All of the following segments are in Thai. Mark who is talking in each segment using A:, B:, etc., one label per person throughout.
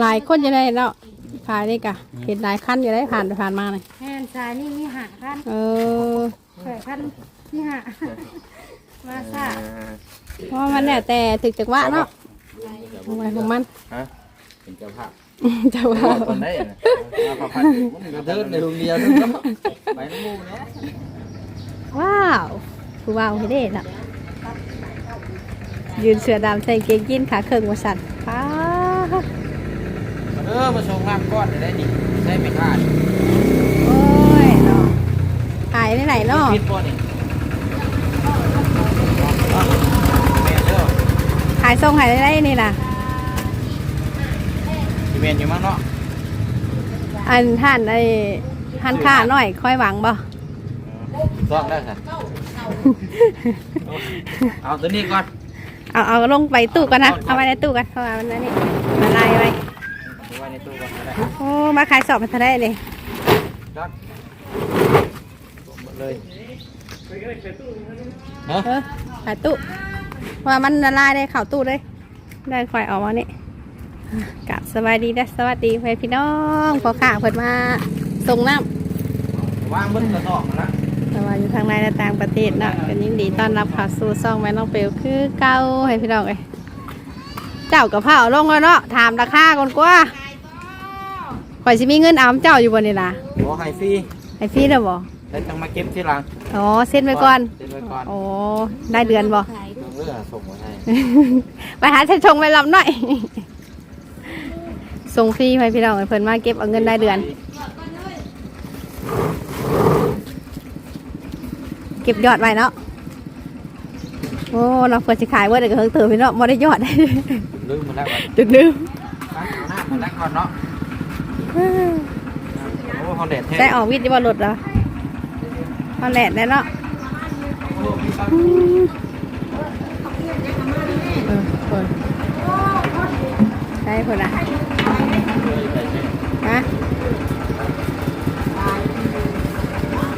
A: หลายคนจะได้เนาะขายนี่กะเห็นหลายคันอยู่ได้ผ่านไปผ่านมาเลย
B: แม่นชายนี่มีหาพัน
A: เออ
B: แปดพันมีหามาซะ
A: เพราะว่ามันเนี่ยแต่ถึกจักว่าเนาะของมันของมัน
C: ฮะเป็นเจ้าภาพ
A: จะว่า
C: คนได้นะมาพักมันก็เดินในโรงเรียนเนาะไปน้ำมูเนี่ย
A: ว้าวผู้ว่าวให้ได้เนาะยืนเสือดำใส่เกงยีนขาเคิงมาสั่นป้า
C: เออมาชงน้ำก้อนได้ดิได้ไม่ขาด
A: โอ้ยเนาะขายได้ไหนเนาะ
C: พิษบ่นี่แม่เด้อ
A: ขายส่งขายได้ได้นี่ล่ะ
C: สิเมนอยู่มั้งเนาะ
A: อันท่านไอ้ท่านค่าหน่อย ค่อยหวังบ่
C: ต้องได้ค่ะเอาตัวนี้ก่อน
A: เอาเอาลงไปตู้กันนะเอาไว้ในตู้กันเพราะว่ามันนั่นนี่มาลายไว้
C: ไว้ในตู้ก่อนก็ได้
A: โอ้ มาขายสอบมันเท่าได้เลย
C: จัดหมดเลยฮะ
A: เออขายตู้เพราะว่ามันละลายได้เข่าตู้เลย ได้ค่อยออกมานี่กับสวัสดีนะสวัสดีเพื่อนพี่น้องพอข่าเพิ่นมาส่งน้
C: วางบนกระสอบมาละำ
A: แต่ว่าอยู่ทางในและต่างประเทศเนาะก็ยินดีต้อนรับเข่าสู่ซ่องแม่น้องเปลวคือเก่าให้พี่น้องเลยเจ้ากับเผาลงแล้วเนาะถามราคาก่อนกว่า ข่อยสิมีเงินเอาเจ้าอยู่บนนี่ล่ะ
C: ขอให้ฟรี
A: ไอ้ฟรีเด้อบ่
C: แล้วจังมาเก็บทีหลัง
A: อ๋อเซ็นไว้ก่อน
C: เซ็นไว้ก่อน
A: อ๋อได้เดือนบ่
C: เออส่งมาให้
A: ไปหาเชนชงไปลำหน่อยส่งฟรีไปพี่น้องให้เพิ่นมาเก็บเอาเงินได้เดือน เก็บยอดไว้เนาะโอ้เราเพิ่นสิขายเว่าเด็กเฮิงเติมพี่เนาะบ่ได้ยอด
C: ลืมมาแล้วบัด
A: จุดลืม
C: ตั้งเอาหน้ามาแล้วก่อนเนาะ โอ้ฮอนเด็ดเท่
A: ได้ออกวิทย์ที่บ่หลุดแล้วเอาแหละได้เนาะอืมเออเพิ่นใช่เพิ่นอะฮะ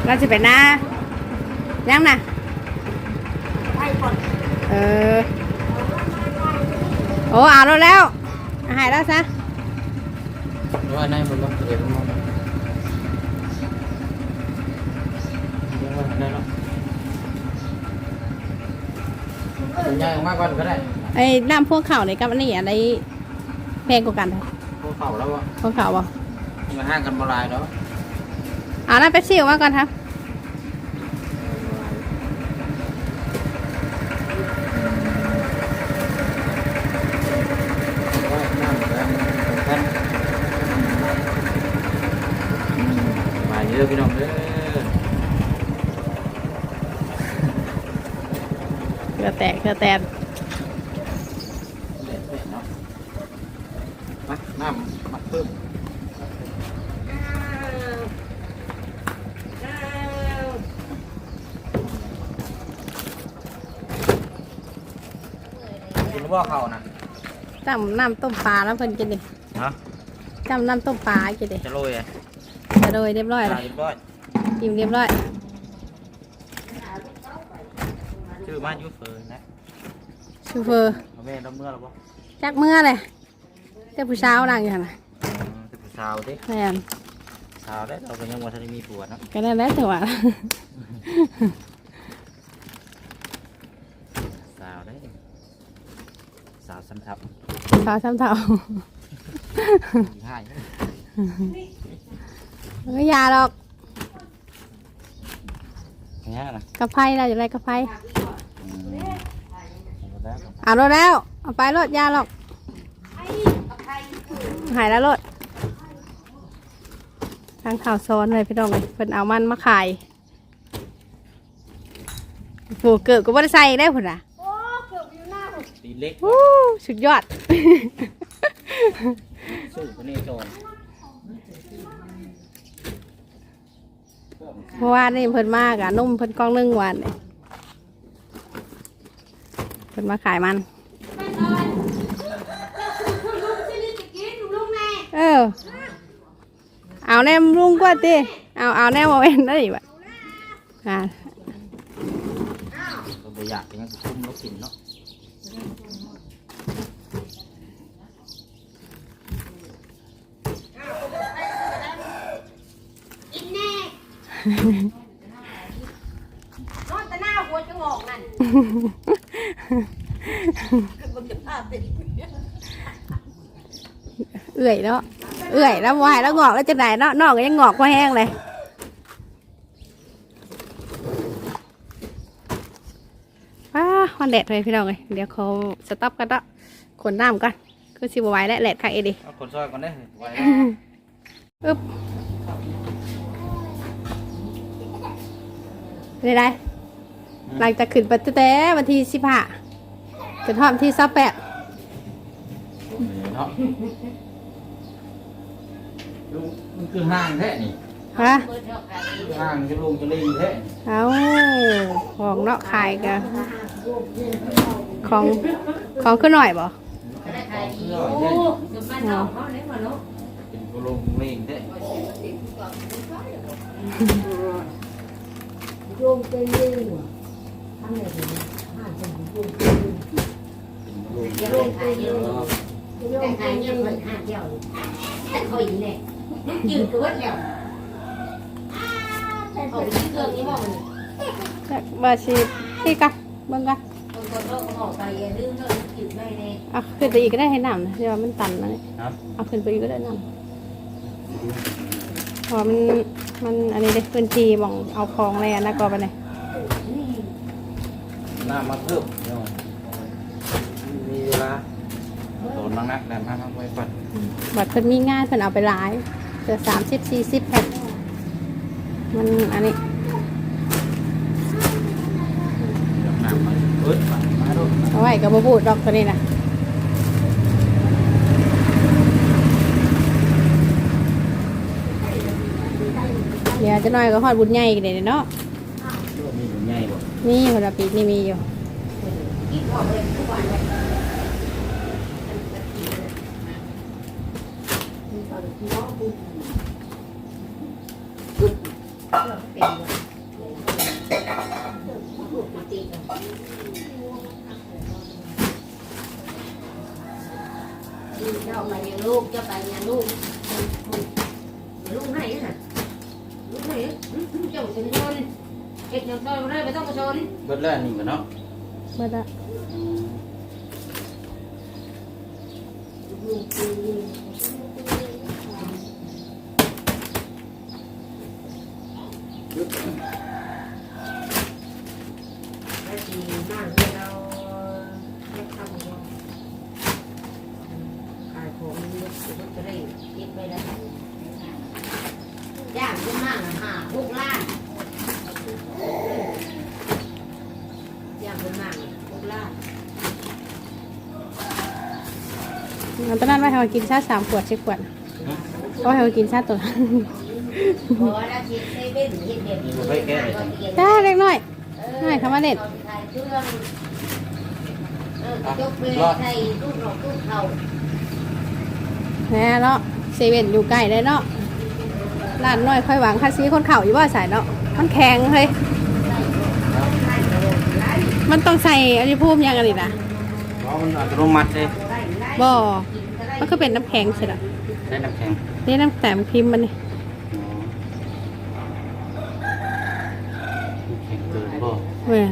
A: เราจะไปหน้ายังนะเออ โอ้เอาแล้วแล้วหายแล้วซะ
C: ดูอันไหนมันบ้างเดี๋ยวมันมองเดี๋ยวมันได้เนาะเป็นยังมากกว่าก็ได้
A: ไอ้น้ำพวกเขาในกับอันนี้อะไรแพงกว่ากันเหรอ
C: พวกเขาแล้ววะ
A: พวกเขาบ่
C: มาห้างกันบลายเนาะ
A: เอาน้ำเป๊ปซี่ออกมาก่อนครับ
C: มาเยอะพี่น้องเด้อ
A: เกลือแตกเกลือแตก
C: เด็ดเนาะมาน้ำมาเพิ่ม กินว่าเขานะ
A: จำน้ำต้มปลาแล้วเพิ่นกินดิ
C: ฮะ
A: จำน้ำต้มปลากินดิ
C: จะโรยอะ
A: จะโดยเรียบร้อยเลย
C: เรียบร้อย
A: กินเรียบร้อย
C: ชื่อมายูเฟอร์นะ
A: ชูเฟอร์
C: เอาแม่เราเมื่อหรอปะ
A: จักเมื่อเลยเจ้าผู้สาวนั่งอยู่หั่นน่ะ
C: จะไปสาวดิ
A: แม่น
C: สาวได้เราก็ยังวันทันได้มีผัวเนาะ
A: ก็นั่นแหละจังหวะ
C: สาวได้ สาวสันทับ
A: สาวซ้ำเท่า
C: ยี่ห้า
A: ไม่ยาหรอก
C: อย่างเงี้ยนะ
A: กระไพ่เราอยู่ไรกระไพ่
C: อืมเอาแล้ว
A: เอารถแล้ว เอาไปรถยาหรอกหายแล้วรถทางข่าวซ้อนเลยพี่น้องเลยเพิ่นเอามันมาขายโหเกิดก็บ่ได้ใส่ได้พุ่นอะ
C: ตี เล็ก
A: วู้สุดยอด
C: สู้คนนี้โจร
A: เพราะว่านี่เพิ่นมากอะนุ่มเพิ่นกล้องนึ่งหวานเลยเพิ่นมาขายมัน เออ เอาแนมลุงกว่าติเอาเอาแนมมาเว้นได้อีกวะอ่า
C: เราไปอยากยังคุ้มเรากินเนาะ
B: นอนแต่หน้าหัวจะงอกนั่นมันจะพาเป็น
A: เอื่อยเนาะเอื่อยแล้ววายแล้วงอกแล้วจะไหนเนาะนอกก็ยังงอกก็แห้งเลยว้าวันแดดเลยพี่น้องเลยเดี๋ยวเขาสต็อปกันเนาะขนน้ำกันคือสิบไหวและแหลดค่ะเอดี
C: เอาคนซอยก่อนได้ไว้
A: อึ๊บ ได้ได้หลังจากขึ้นไปตั้งแต่วันที่สิบห้าจนทอดวันที่สิบแปด
C: เนาะลุงมันคือห้างแท้นี่
A: ฮะ
C: ห้างจะลุงจะลิงแท้
A: เอาของเนาะขายกันของของขึ้นหน่อยบ่
B: ได้ขายดีโอ้เดี๋ยวมันเอาเขาเลยมาเนาะ
C: เป็นกูลุงลิงแท้
D: โยมเป็นเรื่องว่ะทำไงถึงห้าคนถึงโยมเป็นเรื่อง
C: เป็นกูลุง
B: เดี๋ยวได้ขายเยอะ
D: โย
B: ได้
D: ม
B: ขายเยอะเหมือนห้าเดียวแต่คอยเนี่ยยืนตัวแล้วเอาไปที่เครื่องนี้บอกมัน
A: จักบาชีที่กันเบิ่งกัน
B: คนคนเราก็บอกไปอย่าลืมเราจิตไม่แน่
A: เอาขึ้นไปอีกก็ได้ให้น้ำนะเดี๋ยวมันตันนะเนี่ย
C: ครับ
A: เอาขึ้นไปอีกก็ได้น้ำเพราะมันมันอันนี้ได้พื้นที่หมองเอาของอะไรนะก็ไปไหน
C: หน้ามาเพิ่มเดี๋ยวมีเวลาโดนนักนักๆแต่มาทำไว้ก่อน
A: บัตรเพิ่นมีงานเพิ่นเอาไปหลายเกือบสามสิบสี่สิบแพ็คมันอันนี้
C: เดี๋ยวน้ำมาเปิดมามาดู
A: เอาไว้กับบบูดดอกตัวนี้นะ ยวจะน้อยก็ฮอดบุญใหญ่กันเลยเนาะ
C: มีอยู่ใหญ่บ่
A: นี่คนละปีกนี่มีอยู่
B: คิดบอกเลยทุกวันเลยเจ้าไปยังลูกเจ้าไปยังลูกลูกไหนน่ะลูกไหน เจ้าเป็นคนเอ็ดยังต้อยไม่ได้ไม่ต้องมาชน
C: เบิดแล้วนี่ก็เนาะ
A: เมื่อละ
C: อืม
B: แล้วทีบ้านที่เราไม่ทำขายของนี่ก็จะได้คิดไปแล้วย่างขึ้นมากห้าหกล้านย่างขึ้นมากหกล้าน
A: เอาตอนนั้นไว้ให้เขากินชาสามขวดสิบขวดก็ให้เขากินชาตัวละ
B: พอแล้วคิดได้เป็นเห็นเด็ด
A: จ้าเล็กน้อยให้คำว่าเด็ด
B: ขายเครื่องเออยกเวใส่ลูกหลอกลูกเขา
A: แน่เนาะเซเว่นอยู่ใกล้เลยเนาะร้านน้อยค่อยหวังคาซีคนเข่าอยู่ว่าสายเนาะมันแข็งเลยมันต้องใส่อันนี้พูมยังอันนี้นะ
C: เพราะมันอัตโนมัติเลย
A: บ่ มันก็เป็นน้ำแข็งใช่ไหม
C: ได้น้ำแข็ง
A: นี่น้ำแข็งพิมพ์มันนี่
C: อ๋อแข็งเกินบ่
A: เว้ย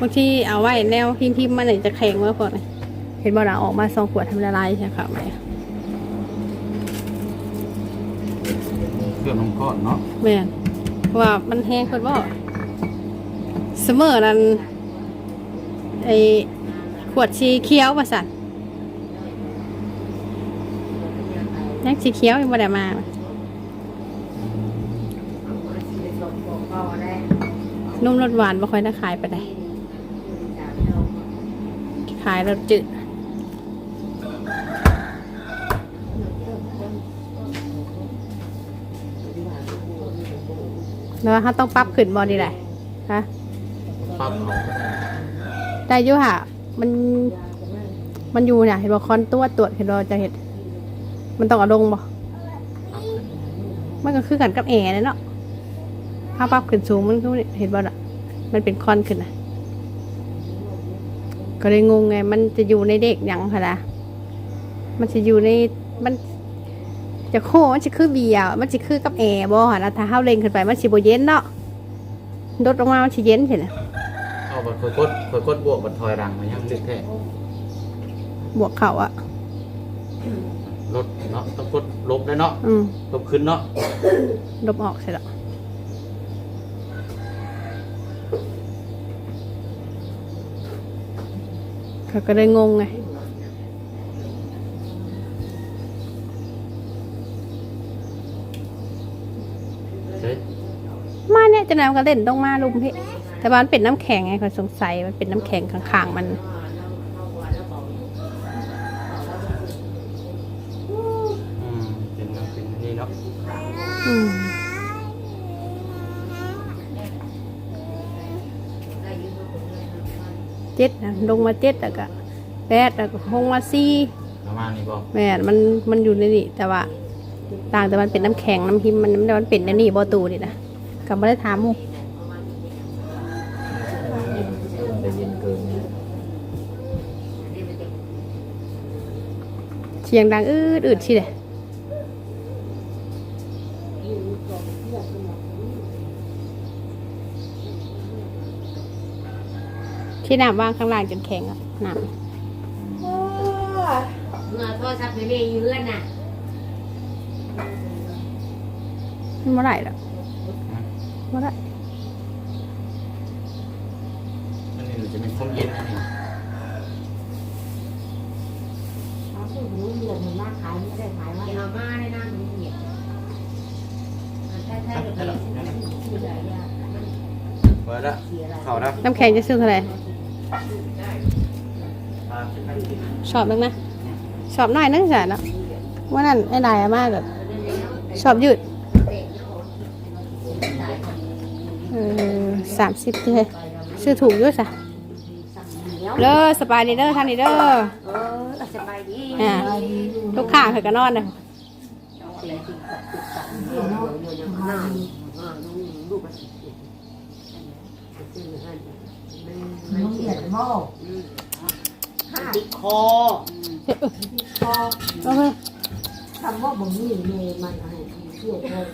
A: บางทีเอาไว้แนวพิมพ์พิมพ์มันนี่จะแข็งมากพอเลยเห็นบ่ล่ะออกมาสองขวดทำละลายใช่ค่ะไหม
C: เครื่องน้ำก้อนเนาะ
A: แม่นเพราะว่ามันแห้งคนบ่เสมอนั้นไอขวดสีเขียวประสัน ยังสีเขียวยังไม่ได้มานุ่มรสหวานบ่ค่อยได้ขายไปไหนขายรสจืดแล้วเขาต้องปรับขึ้นบอดีแหละฮะ
C: ปั๊บเอา
A: ได้อยู่ค่ะ มัน มันอยู่เนี่ยเห็นบ่คอนตัวตรวจเห็นบ่จะเห็น มันต้องเอาลงบ่มันก็คือกันกับแอร์นั่นเนาะถ้าปรับขึ้นสูงมันก็เห็นบ่ล่ะ มันเป็นคอนขึ้นนะก็เลยงงไง มันจะอยู่ในเด็กหยังค่ะนะมันจะอยู่ในมันจะโคมันจะคือเบียร์มันจะคือกับแอร์บ่หั่นนะถ้าเฮาเล็งขึ้นไปมันสิบ่เย็นเนาะดดลงมามันสิเย็นสินะ
C: เอาบัดคอยกดคอยกดบวกบัดถอยรังมันยังลึกแท้
A: บวกเขาอะ
C: ลดเนาะต้องกดลบได้เนาะ
A: อืม
C: ลบขึ้นเนาะ
A: ลบออกใช่แล้วเขาก็เลยงงไง
C: เฮ้ย
A: มาเนี่ยจะนำก็เล่นต้องมาลุมพี่แต่ว่ามันเป็นน้ำแข็งไงคนสงสัยมันเป็นน้ำแข็งข้างๆมัน ลงมาเจ็ดแล้วก็แปดแล้วก็ลงมาสี่
C: ประมาณนี้บ่
A: แม่นมันมันอยู่ในนี่แต่ว่าต่างแต่มันเป็นน้ำแข็งน้ำหิมมันมันมันเป็นในนี่บอตูนี่นะก็ไม่ได้ถามหมู
C: ได้ยินเกินเนี่ย
A: เสียงดังอืดอืดชิเลย ที่น้ำว่างข้างล่างจนแข็งอะน้
B: เมื่อโทรศัพท์ไปเรียนอยู่เรือนน่ะำ
A: มันเมื่อไหร่หรอกเมื่อไหร่
C: อันนี้จะเป็นความเย็นอันนี้
D: เอาซื้อหนูเดือนมันมาขายไม่ได้ขายว่า
B: อย่าเอามาในน้ำมันเหยียดใช่ใช่ๆแบบนี้มันเสียยามัน
C: เปิดละ
B: เสียอะไร
C: เข้าแล้ว
A: น้ำแข็งจะซื้อเท่าไหร่
C: มาเป็นอันที่
A: ชอบนึงนะชอบหน่อยนึงแสนแล้วว่านั่นไอ้นายอะมากแบบชอบยืดเออสามสิบเลยซื้อถูกด้วยสะ
B: เหนียว
A: เด้อสบายดีเด้อท่านนี่เด้อ
B: เออสบายดี
A: อ่าลูกข้างเคยก็นอนเลย
B: เสียติดกับ ติดกับเดี๋ยวเดี๋ยวเดี๋ยวข้างหน้าอ่าลูกลูกมันมัน
D: น้อง
B: เสี
D: เดื
B: ย
D: อนหม้อ
B: ติดคอ
D: พอ
A: โอเค
D: ทำว่าบ่มีเมย์มันให้เที่ยวเที่ยว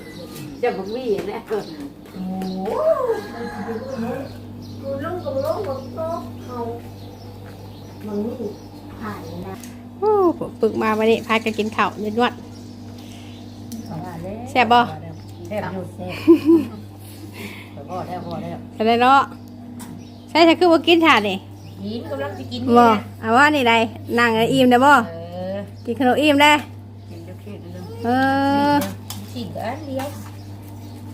B: จะบ่มีนะ
D: โอ้กูลงกับลงกับโต๊ะเอามันนี่ผ่านนะ
A: โอ้ปึกมาวันนี้พากันกินข้าวยืนวดแซ่บบ่
D: แซ่บอยู่แซ่บพอแล้วพอแล้ว
A: อะไรเนาะใช่ใช่คือว่ากินถาดนี่
B: กินกำลังจะกิน
A: บ่
B: นี่นะ
A: เอาว่านี่ได้นั่งแล้วอิ่มได้บ่
B: เออ
A: กินขนมอิ่มได้
B: กินเดี๋ยวคิดเรื่อง
A: เออ
B: สิ่งอันเดียว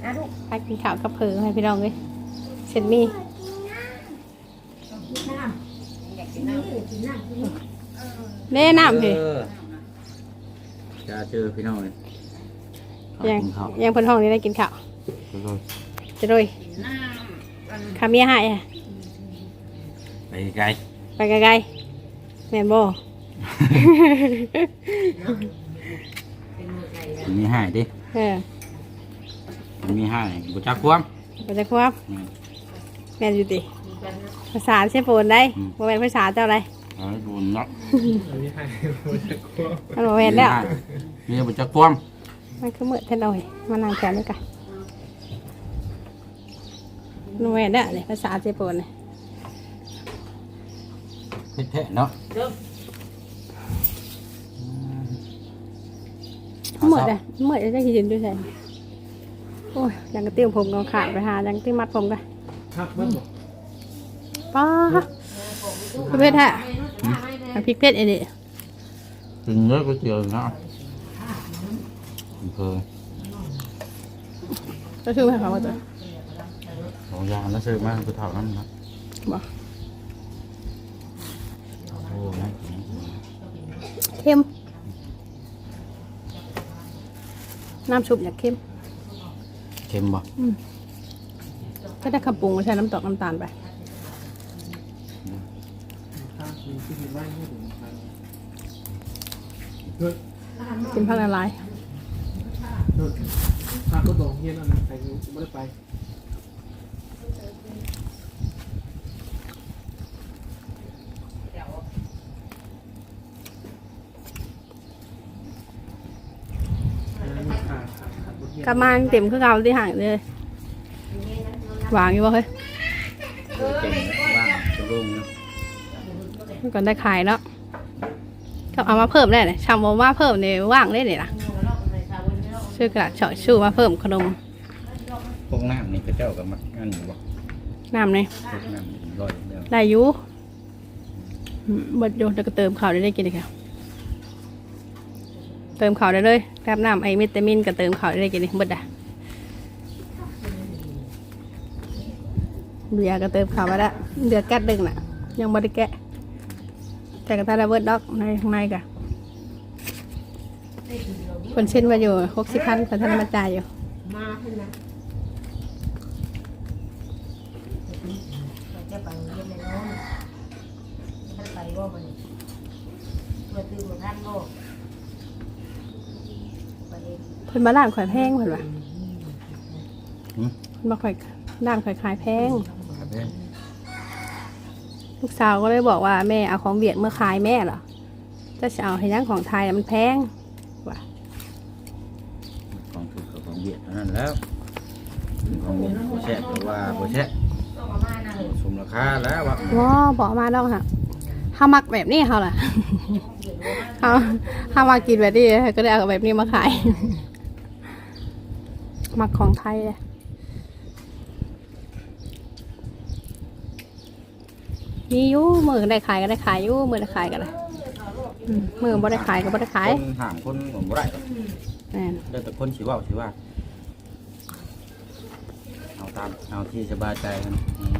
B: อะลูก
A: พากินข้าวกับเผือให้พี่น้องเลยเสร็จมี
D: กินน้ำ
B: อยากกิ
D: กิ
B: น
D: น
B: น้
D: น้ำกินน้ำกินน้ำ
A: เล่น้ำพี่
C: เออจะเจอพี่น้องเลย
A: ยัง
C: กินข้าว
A: ยังเพิ่นห้องนี้ได้กินข้าวจะโดยำ
B: น้ำ
A: คาเมียให้อะ
C: ไปไกล
A: ไปไกลๆแม่นบ่
B: เป็นมือไก่
C: มันมีให้ดิ
A: เออ
C: มันมีให้บุจักความ
A: บ่จะควบ
C: อืม
A: แม่นอยู่ติ
B: มีกันนะ
A: ภาษาใช่โปนได้
C: อืม
A: บ่แม่นภาษาเจ้าอะไร
C: เอาให้ดูเนาะ
A: มันบ่แม่นแล้ว
C: มีบุจักความ
A: มันคือมือเท่นเอาเว้ยมานั่งแถวนี้กันมันบ่แม่นแล้วนี่ภาษาใช่โปนนี่
C: แท้ๆเนาะ
B: เริ่ม
A: มืดอะมืดจะสิยืนด้วยใส่โอ้ยยังกระติ้วผมก็ขาดไปหายังติ้วมัดผมกัน
E: ครับมันบอก
A: ป้าคือเพชรฮะน้ำพริกเพชรไอ้นี่
C: กินเยอะก็เจอเนาะอำเภอ
A: ก็ชื่อให้เขาว่าตัว
C: สองอย่างแล้วซื้อมาคือเท่านั้นนะ
A: บอก
C: โอ้ย
A: เค็มน้ำซุปอยากเค็ม
C: เค็มบ่
A: ก็ได้ขับปรุงใช้น้ำตอกน้ำตาลไป
E: ข้างมีที่ดินว่างให้ถึงพันเฮ้ย
A: กินผักละลาย
E: เฮ้ยข้างก็ตรงเฮียนอันนั้นใครไม่ได้ไป
A: กลับมาเต็มคือเก่าที่ห่างเลยวางอยู่บ่เฮ้ย
C: เก่งว่างจะลงเนาะ
A: มันก่อนได้ขายเนาะก็เอามาเพิ่มได้เลยชำมาเพิ่มในว่างได้เลยล่ะชื่อกระดาษเฉาะชูมาเพิ่มขนม
C: พวกน้ำนี่ก็เจ้ากับมักอันอยู่บ่
A: น้ำนี่
C: พวกน้ำนี่ร้อยเดียว
A: ได้อยู่อืมบดโยนแล้วก็เติมข้าวได้ได้กินเลยค่ะเติมข่าวได้เลยแป๊บน้ำไอวิตามินก็เติมข่าวได้เลยกินเลยบดอะเบียก็เติมข่าวมาละเดือแก๊สดึงน่ะ ยังบไดแกะแต่ก็ตาได้เบิดด็อกในข้างในกะคนเช่นว่าอยู่หกสิบพันแต่ท่านมาจ่ายอยู่
D: มาเท่านั้นจะไปเรียนในโน้นท่านไปบ่มันเปิดตื่นท่านบ่ไปเรียน
A: เพิ่นมาล้านข่อยแพงเพิ่นว่าเพิ่นมาข่อยล้านข่อยขายแพง
C: ครับเด้อ
A: ลูกสาวก็เลยบอกว่าแม่เอาของเวียดเมื่อขายแม่เหรอจะจะเอาให้ยังของไทยน่ะมันแพงว่ะ
C: ของถูกกับของเวียดเท่านั้นแล้วของเวียดบ่แช่แต่ว่าบ่แช่
B: ต้องมามานะเลย
C: สมราคาแล้วว่า
A: ว้าบอกมาดอกค่ะเฮามักแบบนี้เขาล่ะ เฮาเฮามากินแบบนี้ก็เลยเอาแบบนี้มาขาย มักของไทยเลยมีอยู่มือได้ขายก็ได้ขายอยู่มือได้ขายก็ได้อืมมือบ่ได้ขายก็บ่ได้ขาย
C: คนห่างคนบ่ได้หรอก
A: แม่น
C: เดี๋ยวแต่คนสิเว้าสิว่าเอาตามเอาที่สบายใจกัน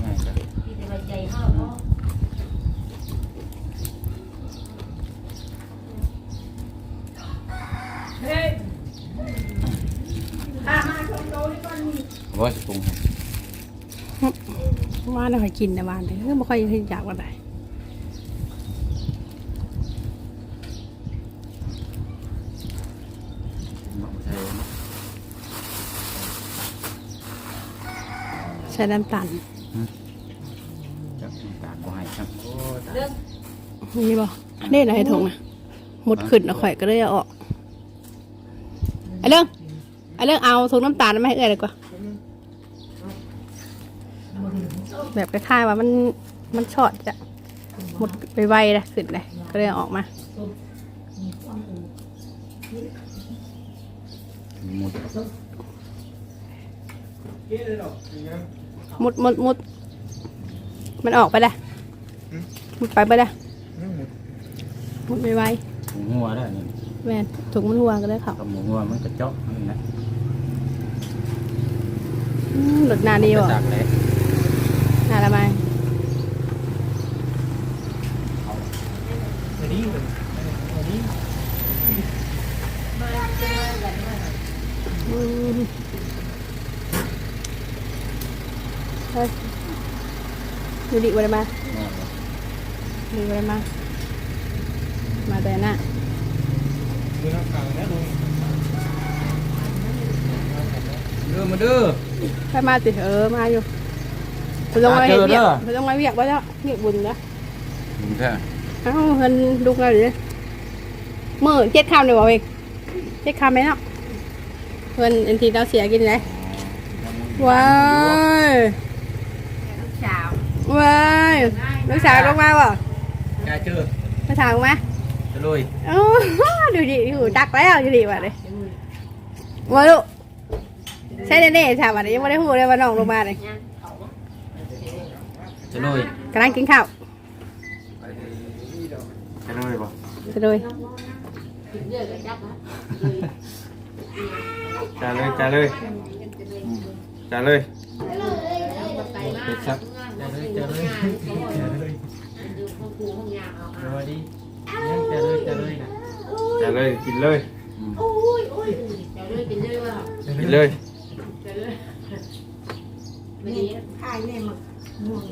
C: ง่ายๆจ้ะ
B: ที่จะไปใจเขาเนาะ
C: ร้ อยสตุง
A: ว่าน่ากินในะบ้านเลยไม่ค่อยอยากว่าได
C: บ่ใช่
A: ใช้น้ำตาล
C: จับน้ำตาลบ่ให้ครับโอ้ตาย
B: เรื่อง
A: นี่บ่เล่นอะไรถุงนะหมดขึ้นเอาข่อยก็เลยเอาออกไอ้เรื่องไอ้ เรื่องเอาถุงน้ำตาลมาให้เอ้ยเลยกว่า แบบคล้ายๆว่ามันมันช็อตจะหมดไปไวเลยขึ้นเลยก็เลยเอาออกมา
C: หมด
E: เก๊เลยหรอกอย่างเงี้ย
A: มุดมุดมุดมันออกไปเลยมุดไปไปเลย
E: อืม
A: มุดไปไว
C: หมูหัวได้นี่
A: แม่นถุงมันหัวก็เลยเขา
C: กับหมูหัวมันกระเจาะนี่นะ
A: อืม หลุดหนาดีบ่
C: จากแหลก
A: หนาละไม
E: อันนี้เหมือนอันนี้
A: อืมเฮ้ยดูดิวันมา
C: แม่นบ่
A: ดูวันมา มาแต่น่ะ
E: ดูน้ำขาวนะดู
C: เด้อมาเด้อ
A: ไปมาติเออมาอยู่ไปลงมา
C: มาเจ
A: เห็น
C: อ
A: เวียก
C: เด้อ
A: ไปลงมาเวียกบ่เจ้าเวียกบุญนะ
C: มึงแท้
A: เอ้าเพิ่นลุกแล้วดิมื้อเจ็ดคำเลยบ่เองเจ็ดคำไหมเนาะเพิ่นอันที่เราเสียกินไหนว้าย
B: ลูกสาว
A: ว้ายลูกสาวลงมาบ่
C: แกเจอ
A: ลูกสาวลงมา
C: จะลุย
A: โอ้ดูดิหูจักแล้วดูดิว่ะเลยมาลูก ใช่แน่ๆชาวบ้านยังไม่ได้หูเลยว่าน้องลงมาเลย
C: จะลุย
A: กำลังกินข้าว
C: จะลุยบ่
A: จะเลย
B: เยอะเลยจับนะ
C: จะเลยจะเลยจะเลย
B: ไปมา
C: เด็ดซับ
B: จะเลยจะเลยดูห้องครูห้องยามเอา
E: สวัสดียังจะเลยจะเลยนะ
C: จะเลยกินเลย
B: จะเลยกินเลย วั
C: น
B: นี้
D: ขายเนี่ยมันม่วง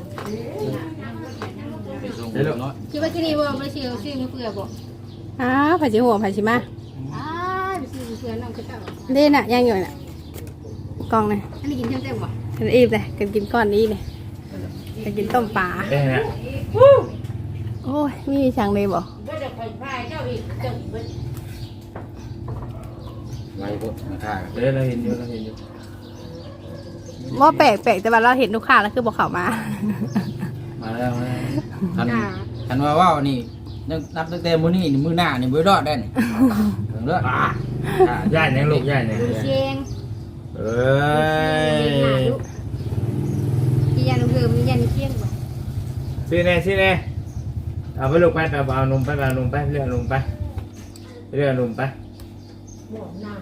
C: ไปส่งเดี๋ยวเนาะ
B: คิดว่าที่นี่ว่าไม่เชื่อชื่อไม่เพื่อบอก
A: อ้าวผัดจีหัวผัดจีมา
B: อ้าไปซื้อเพื่อนน้องก็เจ้า
A: เด่นอะย่างอยู่น่ะกองน่ะ
B: อันนี้กินเต็มเต็มวะ
A: กันอีบเลยกันกินก้อนนี้เลยกันกินต้มปลา
C: เอ๊ะ
A: โอ้ยมีช่างเลยบ่
B: ไปพายเจ้าอีกเจ้าอีกเว้ย
C: ไว้พวกมาฆ่ากัน
E: เดี๋ยวเราเห็นอยู่เราเห็นอยู่
A: ว่าแปลกแปลกแต่ว่าเราเห็นลูกค้าแล้วคือบอกเขามา
C: มาแล้วมาแล้วคันคันว่าว่าวนี่นับนับตั้งแต่มื้อนี้นี่มื้อหน้านี่บ่รอดได้นี่ถึงเด้ออ่า
E: ย่ายยังลูกย่ายยัง
D: เชียง
E: เอ้ย
D: พี่ยันเพิ่มพี่ยันเชียงบ่
E: ซีแน่ซีแน่เอาไปลูกไปไปเอานมไปไปเอานมไปเรียกนมไปเรียกนมไป
B: บอกหน้า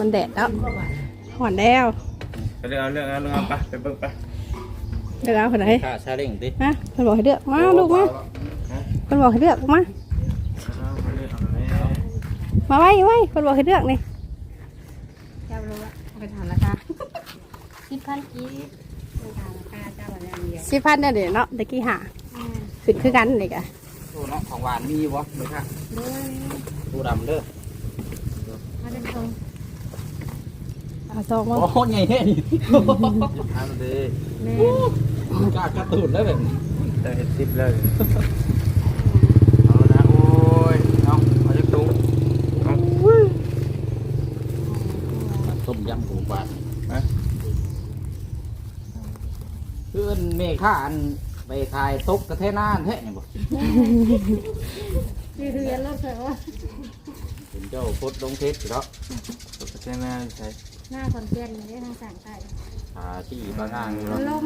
A: มันแดดแล้วหวานแล้ว
E: ไปเรียกเอาเรื่องเอาเรื่องเอาไปไปเบิ่งไป
A: เลือกเอาคนไหน
C: ค่าซาเล้งติ
A: มาเพิ่นบอกให้เลือกมาลูกมาเพิ่นบอกให้เลือกมา
E: เอาไปเรียกเอาแล้ว
A: มาไว้ไว้เพิ่นบอกให้เลือกนี่
D: เจ้ารู้ว่าไปถามราคาสิบพันกีบไปถามราคาเจ้าวันนั้นเดียว
A: สิพันเนี่ยเดี๋ยวเนาะตะกี้หาขึ้นคือกันนี่กะ
C: โอ้เนาะของหวานมีบ่มื้อค่ะ
D: ด้วย
C: ตู้ดำเด้อ
D: มาเป็นตรง
A: เอาซองมา
C: โอ้ใหญ่แท้นี่
E: เอาดี
D: แม่
C: กล้ากระตูนแล้วแบบนี้
E: จะเห็นซิปเลยเอานะโอ้ยเอาเอาจะตุ้งเอา
C: ต้มยำหมูบาดคืออันเมฆาอันไปขายตกกระเทนานแท้นี่บ่
D: คือเรียนแล้วเถอะว่า
C: เป็นเจ้าพดลงเทศเนาะ
E: ตกกระเทียมนะใช่
D: หน้าคอนเทนต์นี่ทางสั่งใต้
C: อ่าที่บางอ่างนี่เนาะ
D: ลม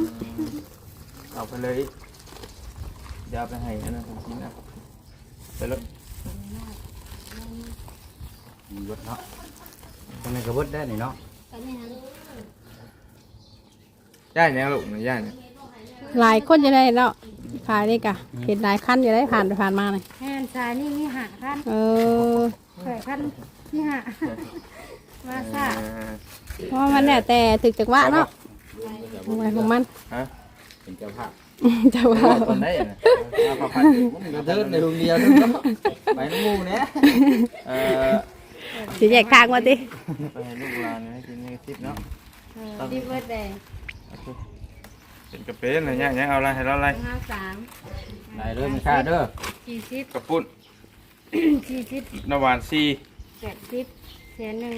E: เอาไปเลยเดี๋ยวเอาไปให้อันนั้นของกินนะไปเลย
C: มีรถเนาะตรงนี้ก็เบิดได้นี่เนาะ
D: กันนี่นะ
E: ย่ายยังลูกนะย่ายยัง
A: หลายคนจะได้เนาะขายนี่กะเห็นหลายคันจะได้ผ่านไปผ่านมาเลย
D: แม่นชายนี่มีหาพัน
A: เออ
D: แปดพันมีหา มาซ่า
A: เพราะว่ามันเนี่ยแต่ถึกจังหวะเนาะของมันของมัน
C: เป็นเจ้าภาพ
A: จะว่า
E: คนได้นะมาพัก
C: เดินในโรงเรียนเนาะไปน้ำหมูเนี่ย
E: เอ่อ
A: สิแยกทางมาติ
E: ไปให้ลูกหลานให้กินนี่ทิปเนาะ
D: ดีเบิร์ดเดย์
E: เป็นกระเป๊ะนะย่ายยังเอาอะไรให้เราอะไร
D: ห้าสาม
C: ได้เด้อมีค่าเด้อ
D: สี่สิบ
E: กระปุ้น
D: สี่สิบ
E: น้ำหวานซี
D: แปดสิบแสนหนึ่ง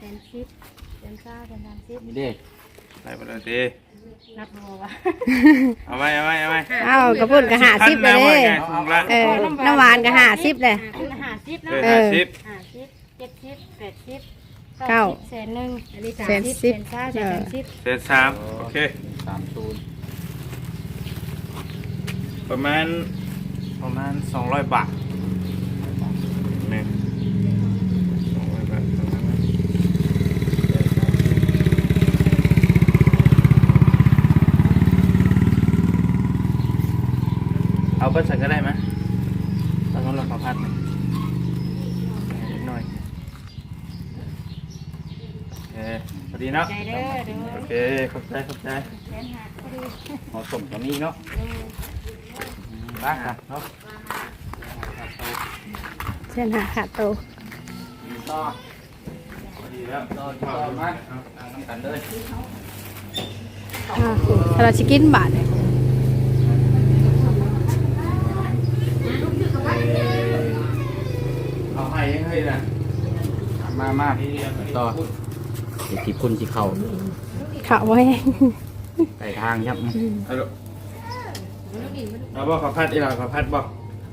D: แสนสิบแสนเก้าแสนสามสิบ
C: มีเด้
E: ไปไปเลยดี
D: นับหัววะ
E: เอาไว้เอาไว้เอาไว้
A: เอ้ากระปุ่นก็หาสิบเลยเด้
E: ถุงละ
A: เออน้ำหวานก็หาสิบเลย
D: คือหาสิบ
E: เอ
D: เนาะ
E: อห้าสิบ
D: หาสิบเจ็ดสิบแปดสิบ
A: เก้า
D: แสนหนึ่งอันนี้สาม
A: แสน
D: สิบ
A: สิบ
D: แสนเก้าแสนสามสิบ
E: เศษสามโอเค
C: สามศูนย์
E: ประมาณประมาณสองร้อยบาทนี่สองร้อยบาทประมาณนั้น เอาไปใส่ก็ได้ไหมตอนนั้นเราขอพัดหนึ่งนิดหน่อยโอเคพอดีเนาะ
D: ใจเด้อเด้อ
E: โอเคขอบใจขอบใจ
D: แสนหาพอดี
C: หอสมก็มีเนาะ
D: เออ
C: รักค่ะเนาะ
A: เส้นหาขาดโต
C: ต่อ
E: พอดีแล้ว
C: ต่อต่อมาเอาเอาน้ำกันเลย
A: อ่าถ้าเราชิกินบาทเนี่ย
E: เอาให้ยังให้นะ
C: มามาต่อเดี๋ยวที่คุณที่เข้า
A: ข่าวไว้
C: ใกล้ทางครับ
E: เอาลูกเอาบ่ขอพัดอีหล่ะขอพัดบ่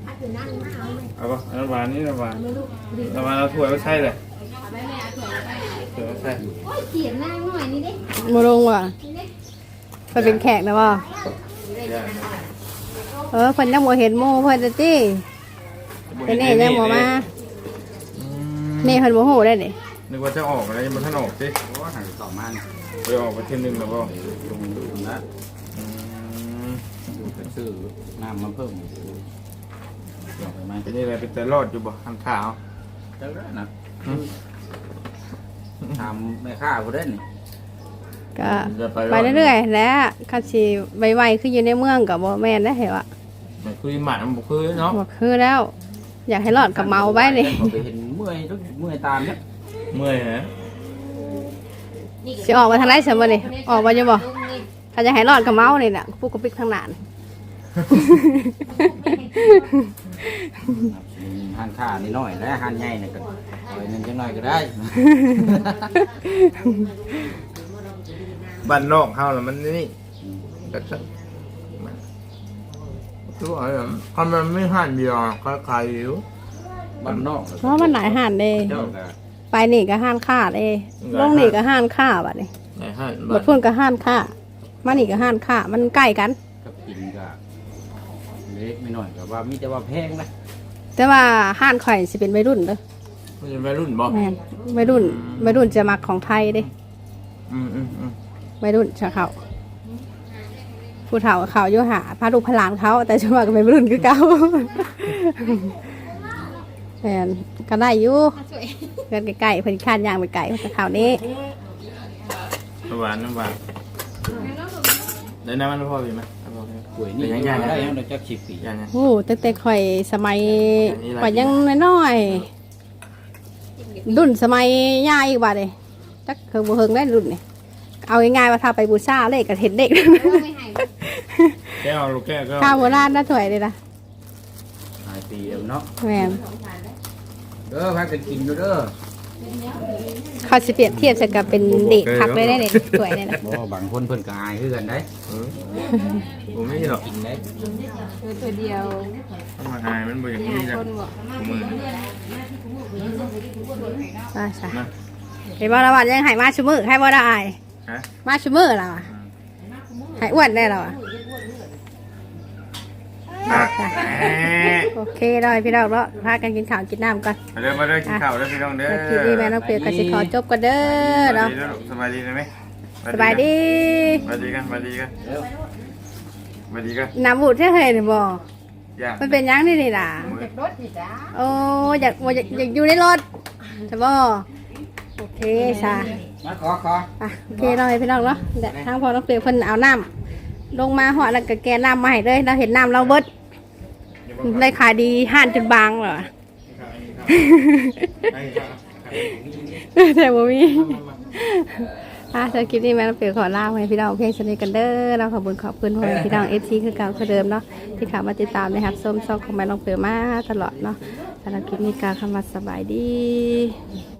B: พัดอยู่นั่นมาเอาไหม
E: เอาบ่เอาน้ำหวานนี่น้ำหวาน
B: ไม่รู้ดิ
E: น้ำหวานเอาถ้วยมาใส่เลย
D: เอาไปแม่เอาถั่วไป
E: ถ้วยมาใส่
B: โอ้ยเขียนหน้าหน่อยนี่ดิ
A: โมลงว่ะเพิ่นเป็นแขกนะว่เออเพิ่นยังบ่เห็นโมเพิ่นจะตี้เป็นนี่ยังบ่มา นี่เพิ่นบ่ฮู้ได้เด้
E: นึกว่าจะออกอะไรยังบ่ทันออกสิ
C: โอ้หันต่อมานี่
E: ไปออกไปเที่ยวนึงแล้วบ่
C: ลงดูนะ
E: อืม
C: ไปซื้อน้ำมาเพิ่มลองไปไหม
E: เป็นนี่อะไรเป็นแต่รอดอยู่บ่ทางขาว
C: เจ้าได้นะถามแม่ค้าผู้เด่นนี่
A: ก็
E: จะไป
A: ไปเรื่อยๆแล้วคันสิไวๆคืออยู่ในเมืองก็บ่แม่นได้เหรอวะ
E: มันคือหมามันบ่คือเนาะ
A: บ่คือแล้ว อยากให้รอดกับเมาไว้เลย
C: ผมไปเห็นเมื่อยทุกเมื่อยตามเนี่ย
E: เมื่อยฮะ
A: สิออกมาทางไหนซั่นบ่นี่ออกมาอยู่บ่ถ้าจะให้รอดกับเมานี่น่ะปุ๊กกระปิกทางหน้านี่
C: ค่านิดหน่อยและหันใหญ่นี่ก็เอาไว้นั่นจังหน่อยก็ได้
E: บ้านนอกเฮาแล้วมันนี่ก็จะตัวอะไรอะถ้ามันไม่หั่นเดียวคล้ายๆอยู่
C: บ้านนอก
A: เพราะมันหลายห่านเด้
C: เจ้าก็
A: ไปนี่ก็ห้านค่าเด้ลงนี่ก็ห้านค่าบัดนี้
E: ไหนหั่น
A: บดพุ่นก็ห้านค่ามานี่ก็ห้านค่ามันใกล้กัน
C: กับกินก็เล็กไม่น้อยก็ว่ามีแต่ว่าแพงนะ
A: แต่ว่าห้านข่อยสิเป็นวัยรุ่นเด้อ
E: มันจะวัยรุ่นบ่
A: แม่นวัยรุ่นวัยรุ่นจะมักของไทยเด้
E: อืมอืมอืม
A: วัยรุ่นจะเขาผู้เฒ่าเขาอยู่หาพาลูกพาหลานเขา แต่ช่วงก็เป็นวัยรุ่นคือเก่า แม่นก็ได้อยู่เกินใกล้ๆเพิ่นข้านย่างไปไก่แต่ข่าวนี้
E: น้ำหวานน้ำหวานได้น้ำมันพอดีไหมเอาพอดี
C: ป่วยนี่
E: เป็นยังไง
C: ได้ยังได้จักสิบปี
E: อย่างเนี้ย
A: โอ้ตั้งแต่ข่อยสมัย
E: อันนี้อะไร
A: ข่อยยังน้อยๆรุ่นสมัยย่าอีกว่าเลยจักเคิงบ่เฮิงได้รุ่นนี่เอาง่ายๆว่าถ้าไปบูชาเลขก็เห็นเด็ก
E: แก้วลูกแก้วก็
A: ข้าวโบราณน่าถวยเลยนะ
C: หลายปีแล้วเนาะ
A: แม่น
C: เด้อพักกันกินอยู่เด้อ
A: เขาสิเปรียบเทียบใส่กับเป็นเด็กคักเลยได้เนี่ยถวยเลยนะ
C: บ่บางคนเพิ่นก็อายคือกันได้
E: เออผมไม่หรอก
C: กินได้
A: ตัวเดียว
E: ต้องมาอายมันบ่อย่างนี้นะมือ
A: ว่าซะเห็นบ่ละวันยังใหายมาชุมือให้บ่ได้อาย
E: ฮะ
A: มาชุมือเราอะใหายอ้วนได้เราอะ
E: อะ
A: โอเคเลยพี่น้องเนาะพากันกินข้าวกินน้ำก่อน
E: มาเด้อมาเด้อกินข้าวเด้อพี่น้องเด้อ
A: แล้วคลิปนี้แม่น้องเปียกก็สิขอจบกันเด้อเนาะ
E: สบายดีนะไหม
A: สบายดี
E: สบายดีกันสบายดีกันสบายดีกัน
A: น้ำบูดเท่าไหร่เนี่ยบ่
E: ย่าง
A: มันเป็นหยังนี่นี่ล่ะ
E: มือ
D: รถนี่จ้า
A: โอ้อยากอยากอยากอยู่ในรถใช่บ่โอเคจ้า
C: มาขอขอ
A: อะโอเคเราให้พี่น้องเนาะเดี๋ยวทางพอน้องเปียกเพิ่นเอาน้ำลงมาหอดแล้วก็แกน้ำมาให้เลยเราเห็นน้ำเราเบิด ได้ขายดีห่านจนบางเหรอแต่บ่มีอะเธอคลิปนี้แม่น้องเปียกขอลาให้พี่น้องเพียงสนิทกันเด้อเราขอบคุณขอบคุณพ่อแม่พี่น้อง FC คือเก่าคือเดิมเนาะที่เข้ามาติดตามนะครับส้มซอกของแม่น้องเปียกมาตลอดเนาะสำหรับคลิปนี้กล่าวคำว่าสบายดี